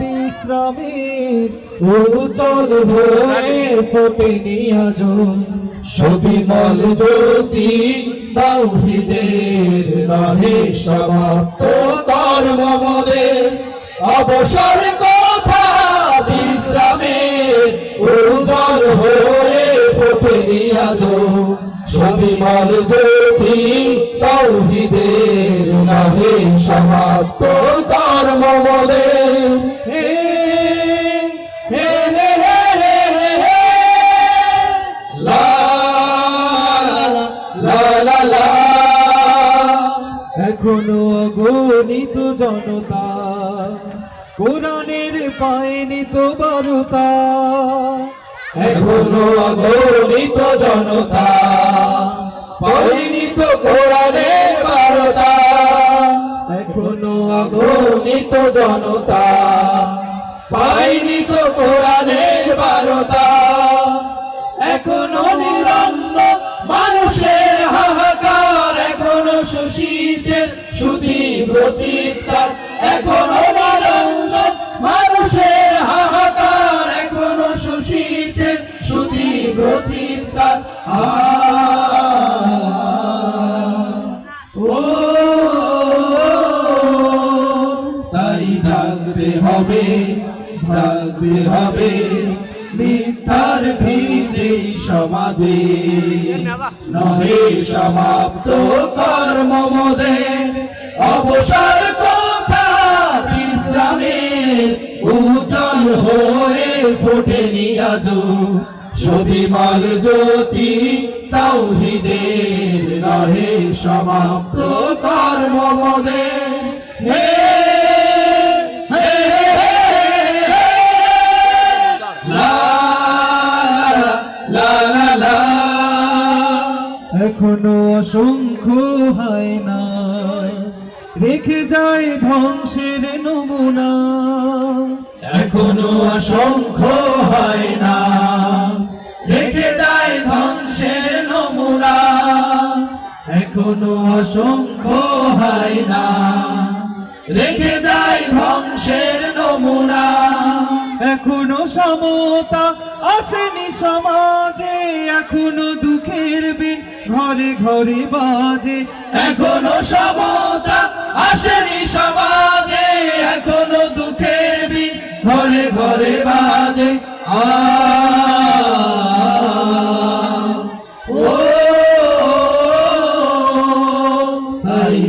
বিশ্রামের উজ্জ্বল হয়ে ফোটেনি আজ সবিমল জ্যোতি, তাওহিদের রহে সমাপ্ত কর্ম মোদের। অবসর কথা বিশ্রামের উজ্জ্বল হয়ে ফোটেনি আজ সবিমল জ্যোতি, তাওহিদের রহে সমাপ্ত এখনও অগণিত জনতা, কোরআনের পায়নি তো বারতা। এখনও অগণিত জনতা, পায়নি তো কোরআনের বারতা। এখনও অগণিত জনতা, পায়নি তো কোরআনের বারতা। চিৎকার এখনও মানুষের হাহাকার এখনও সুশীতের সুতীব্র চিৎকার আ ও তাই জানতে হবে জানতে হবে মিথ্যার ভিড়ে সমাজে। নহে সমাপ্ত কর্ম মোদের ফোটেনি আজ। সবিমল জ্যোতি, তাওহিদের নহে সমাপ্ত কর্ম মোদের হে এখনও অসংখ্য হয় না রেখে যায় ধ্বংসের নমুনা। এখনও অসংখ্য হয় না। রেখে যায় ধ্বংসের নমুনা। এখনও অসংখ্য হয় না। রেখে যায় ধ্বংসের নমুনা। এখনও সমতা আসেনি সমাজে। এখনও দুঃখের বিন ঘরে ঘরে বাজে। এখনও সমতা ও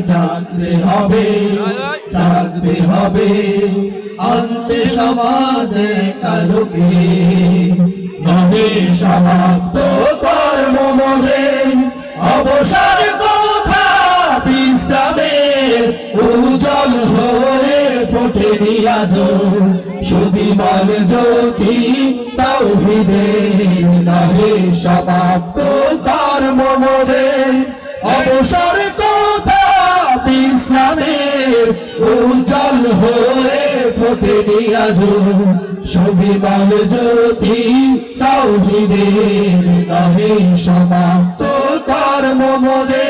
জানতে হবে জানতে হবে অন্তে সমাজে কালকে নহে সমাপ্ত কর্ম মজে অবসর কথা বিশ্রামের উজ্জ্বল হয়ে ফোটে আজ সুবিমল জ্যোতি তাওহিদের নহে সমাপ্ত কর্ম মজে অবসর কথা বিশ্রামের উজ্জ্বল হয়ে ফোটে আজ সুবিমল জ্যোতি তাওহিদের নহে সমাপ্ত মোদের